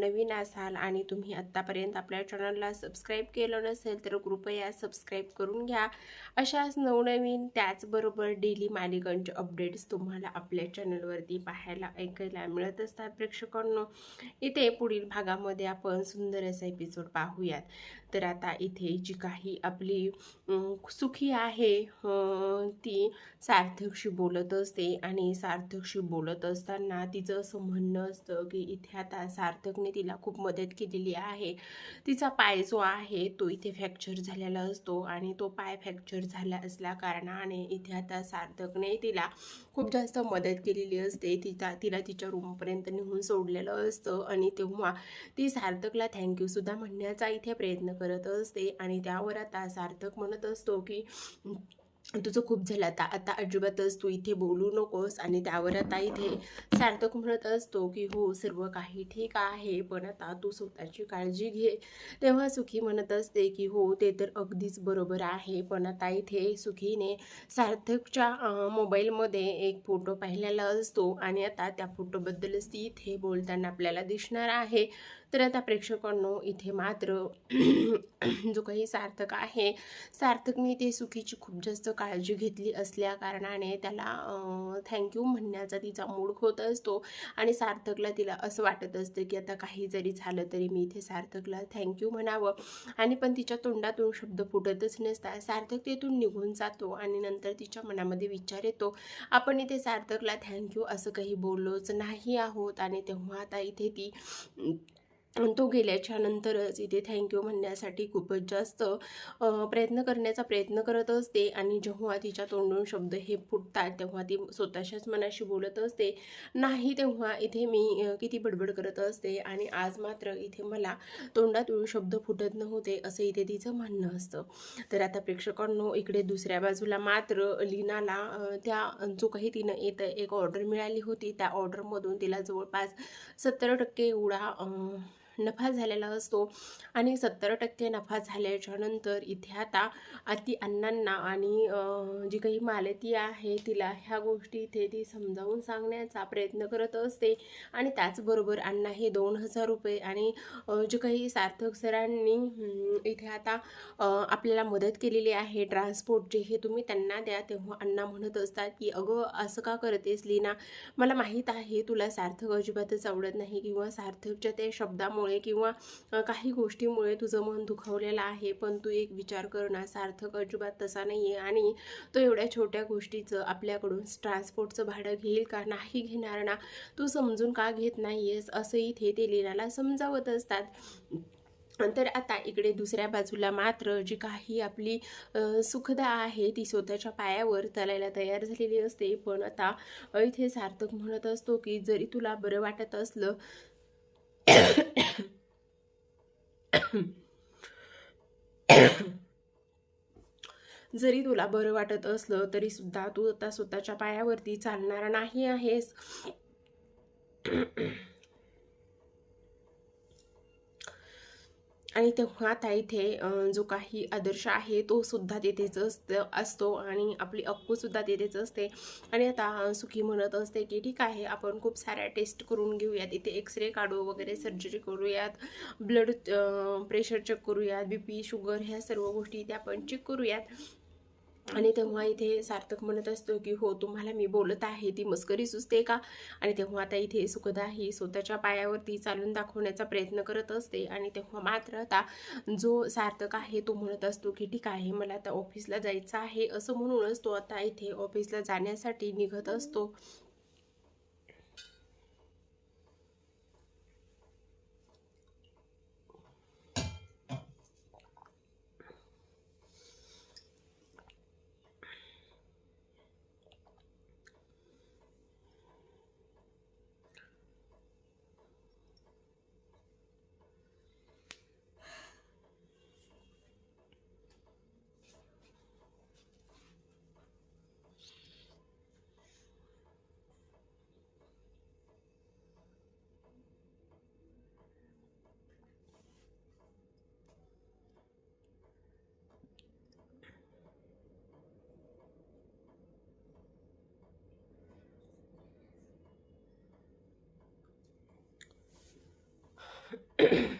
नवीन असाल आणि तुम्ही आत्तापर्यंत आपल्या चॅनलला सबस्क्राईब केलं नसेल तर कृपया सबस्क्राईब करून घ्या. अशाच नवनवीन त्याचबरोबर डेली मालिकांचे अपडेट्स तुम्हाला आपल्या चॅनलवरती पाहायला ऐकायला मिळत असतात प्रेक्षकांनो. इथे पुढील भागामध्ये आपण सुंदर असा एपिसोड पाहूयात. तर आता इथे जी काही आपली सुखी आहे ती सार्थकशी बोलत असते आणि सार्थकशी बोलत असताना तिचं असं म्हणणं असतं की इथे आता सार्थकने तिला खूप मदत केलेली आहे. तिचा पाय जो आहे तो इथे फ्रॅक्चर झालेला असतो आणि तो पाय फ्रॅक्चर झाला असल्या कारणाने इथे आता सार्थकने तिला खूप जास्त मदत केलेली असते. तिचा तिला तिच्या रूमपर्यंत नेऊन सोडलेलं असतं आणि तेव्हा ती सार्थकला थँक्यूसुद्धा म्हणण्याचा इथे प्रयत्न करत असते आणि त्यावर आता सार्थक म्हणत असतो की तुझं खूप झालं. आता आता अजिबातच तू इथे बोलू नकोस. आणि त्यावर आता इथे सार्थक म्हणत असतो की हो सर्व काही ठीक आहे. पण आता तू स्वतःची काळजी घे. तेव्हा सुखी म्हणत असते की हो ते तर अगदीच बरोबर आहे. पण आता इथे सुखीने सार्थकच्या मोबाईलमध्ये एक फोटो पाहिलेला असतो आणि आता त्या फोटोबद्दलच ती इथे बोलताना आपल्याला दिसणार आहे. तर आता प्रेक्षकांनो इथे मात्र जो काही सार्थक आहे सार्थकने ते सुखीची खूप जास्त काळजी घेतली असल्या कारणाने त्याला थँक्यू म्हणण्याचा तिचा मूड होत असतो आणि सार्थकला तिला असं वाटत असतं की आता काही जरी झालं तरी मी इथे सार्थकला थँक्यू म्हणावं. आणि पण तिच्या तोंडातून शब्द फुटतच नसतात. सार्थक तेथून निघून जातो आणि नंतर तिच्या मनामध्ये विचार येतो. आपण इथे सार्थकला थँक्यू असं काही बोललोच नाही आहोत आणि तेव्हा आता इथे ती तो गेल्याच्यानंतरच इथे थँक्यू म्हणण्यासाठी खूपच जास्त प्रयत्न करण्याचा प्रयत्न करत असते. आणि जेव्हा तिच्या तोंडून शब्द हे फुटतात तेव्हा ती स्वतःच्याच मनाशी बोलत असते. नाही तेव्हा इथे मी किती बडबड करत असते. आणि आज मात्र इथे मला तोंडातून शब्द फुटत नव्हते असं इथे तिचं म्हणणं असतं. तर आता प्रेक्षकांनो इकडे दुसऱ्या बाजूला मात्र लीनाला त्या जो काही तिनं येतं एक ऑर्डर मिळाली होती. त्या ऑर्डरमधून तिला जवळपास सत्तर टक्के एवढा नफा झालेला असतो आणि सत्तर टक्के नफा झाल्याच्यानंतर इथे आता अति अण्णांना आणि जी काही मालती आहे तिला ह्या गोष्टी इथे ती समजावून सांगण्याचा प्रयत्न करत असते. आणि त्याचबरोबर अण्णा हे दोन हजार रुपये आणि जे काही सार्थक सरांनी इथे आता आपल्याला मदत केलेली आहे ट्रान्सपोर्टची हे तुम्ही त्यांना द्या तेव्हा अण्णा म्हणत असतात की अगं असं का करतेस लीना? मला माहीत आहे तुला सार्थक अजिबातच आवडत नाही किंवा सार्थकच्या त्या शब्दामुळे किंवा काही गोष्टीमुळे तुझं मन दुखावलेलं आहे पण तू एक विचार करणार सार्थक अजिबात तसा नाही आहे आणि तो एवढ्या छोट्या गोष्टीचं आपल्याकडून ट्रान्सपोर्टचं भाडं घेईल का नाही घेणार ना तू समजून का घेत नाही आहेस असं इथे ते लीनाला समजावत असतात. तर आता इकडे दुसऱ्या बाजूला मात्र जी काही आपली सुखदा आहे ती स्वतःच्या पायावर चालायला तयार झालेली असते. पण आता इथे सार्थक म्हणत असतो की जरी तुला बरं वाटत असलं जरी तुला बरं वाटत असलं तरी सुद्धा तू आता स्वतःच्या पायावरती चालणार नाही आहेस. आणि तेव्हा आता इथे जो काही आदर्श आहे तो सुद्धा तिथेच असत असतो आणि आपली अक्कूसुद्धा तिथेच असते. आणि आता सुखी म्हणत असते की ठीक आहे आपण खूप साऱ्या टेस्ट करून घेऊयात. इथे एक्सरे काढू वगैरे सर्जरी करूयात. ब्लड प्रेशर चेक करूयात. बी पी शुगर ह्या सर्व गोष्टी इथे आपण चेक करूयात. आणि तेव्हा इथे सार्थक म्हणत असतो की हो तुम्हाला मी बोलत आहे ती मस्करी सुचते का? आणि तेव्हा आता इथे सुखदा ही स्वतःच्या पायावरती चालून दाखवण्याचा प्रयत्न करत असते. आणि तेव्हा मात्र आता जो सार्थक आहे तो म्हणत असतो की ठीक आहे मला आता ऑफिसला जायचं आहे. असं म्हणूनच तो आता इथे ऑफिसला जाण्यासाठी निघत असतो. Yeah.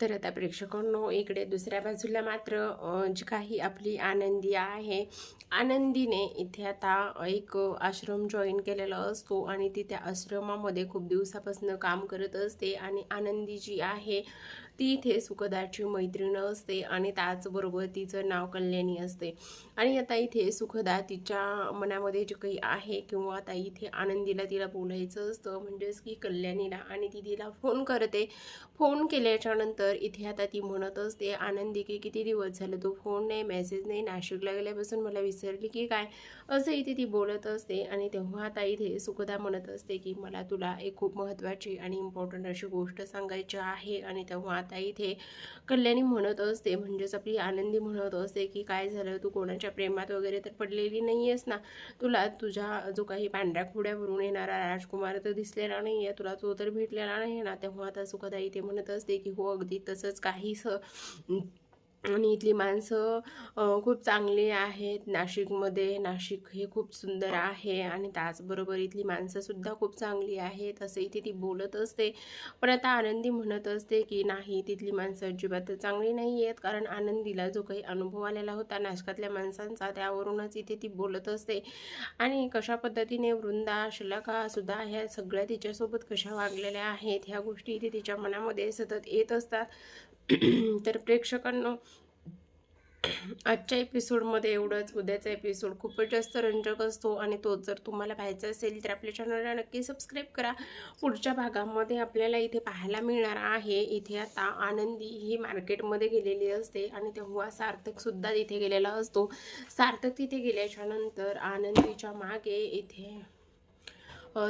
तर आता प्रेक्षकांनो इकडे दुसऱ्या बाजूला मात्र जी काही आपली आनंदी आहे. आनंदीने इथे आता एक आश्रम जॉईन केलेला असतो आणि ती त्या आश्रमामध्ये खूप दिवसापासून काम करत असते आणि आनंदी जी आहे ती इथे सुखदाची मैत्रीण असते आणि त्याचबरोबर तिचं नाव कल्याणी असते. आणि आता इथे सुखदा तिच्या मनामध्ये जे काही आहे किंवा आता इथे आनंदीला तिला बोलायचं असतं म्हणजेच की कल्याणीला. आणि ती तिला फोन करते. फोन केल्याच्यानंतर तर इथे आता ती म्हणत असते आनंदी की किती दिवस झालं? तो फोन नाही मेसेज नाही नाशिकला गेल्यापासून मला विसरली की काय? असं इथे ती बोलत असते आणि तेव्हा आता इथे सुखदा म्हणत असते की मला तुला एक खूप महत्त्वाची आणि इम्पॉर्टंट अशी गोष्ट सांगायची आहे. आणि तेव्हा आता इथे कल्याणी म्हणत असते म्हणजेच आपली आनंदी म्हणत असते की काय झालं? तू कोणाच्या प्रेमात वगैरे तर पडलेली नाही आहेस ना? तुला तुझ्या जो काही पांढऱ्या खोड्यावरून येणारा राजकुमार तर दिसलेला नाही आहे तुला तो तर भेटलेला नाही ना? तेव्हा आता सुखदा इथे म्हणत असते की हो अगदी तसंच काही स आणि इथली माणसं खूप चांगली आहेत. नाशिकमध्ये नाशिक हे खूप सुंदर आहे आणि त्याचबरोबर इथली माणसंसुद्धा खूप चांगली आहेत असं इथे ती बोलत असते. पण आता आनंदी म्हणत असते की नाही तिथली माणसं अजिबात चांगली नाही आहेत. कारण आनंदीला जो काही अनुभव आलेला होता नाशकातल्या माणसांचा त्यावरूनच इथे ती बोलत असते. आणि कशा पद्धतीने वृंदा शलाका सुद्धा ह्या सगळ्या तिच्यासोबत कशा वागलेल्या आहेत ह्या गोष्टी इथे तिच्या मनामध्ये सतत येत असतात. तर प्रेक्षकांना आजच्या एपिसोडमध्ये एवढंच. उद्याचा एपिसोड खूपच जास्त रंजक असतो आणि तो जर तुम्हाला पाहायचा असेल तर आपल्या चॅनलला नक्की सबस्क्राईब करा. पुढच्या भागामध्ये आपल्याला इथे पाहायला मिळणार आहे. इथे आता आनंदी ही मार्केटमध्ये गेलेली असते आणि तेव्हा सार्थकसुद्धा तिथे गेलेला असतो. सार्थक तिथे गेल्याच्यानंतर आनंदीच्या मागे इथे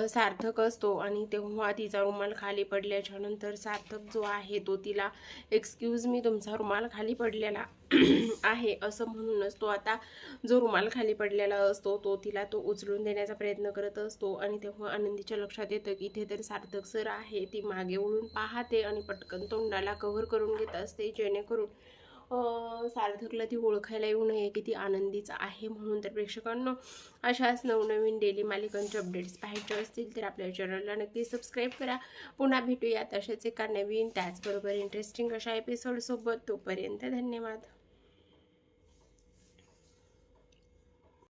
सार्थक असतो आणि तेव्हा तिचा रुमाल खाली पडल्याच्या नंतर सार्थक जो आहे तो तिला एक्सक्यूज मी तुमचा रुमाल खाली पडलेला आहे. असं म्हणूनच तो आता जो रुमाल खाली पडलेला असतो तो तिला तो उचलून देण्याचा प्रयत्न करत असतो आणि तेव्हा आनंदीच्या लक्षात येतं की इथे तर सार्थक सर आहे. ती मागे वळून पाहते आणि पटकन तोंडाला कव्हर करून घेत असते जेणेकरून सार्थकला ती ओळखायला येऊ नये की ती आनंदीच आहे म्हणून तर प्रेक्षकांना अशाच नवनवीन डेली मालिकांचे अपडेट्स पाहायचे असतील तर आपल्या चॅनलला नक्की सबस्क्राईब करा. पुन्हा भेटूयात अशाच एका नवीन त्याचबरोबर इंटरेस्टिंग अशा एपिसोडसोबत तोपर्यंत धन्यवाद.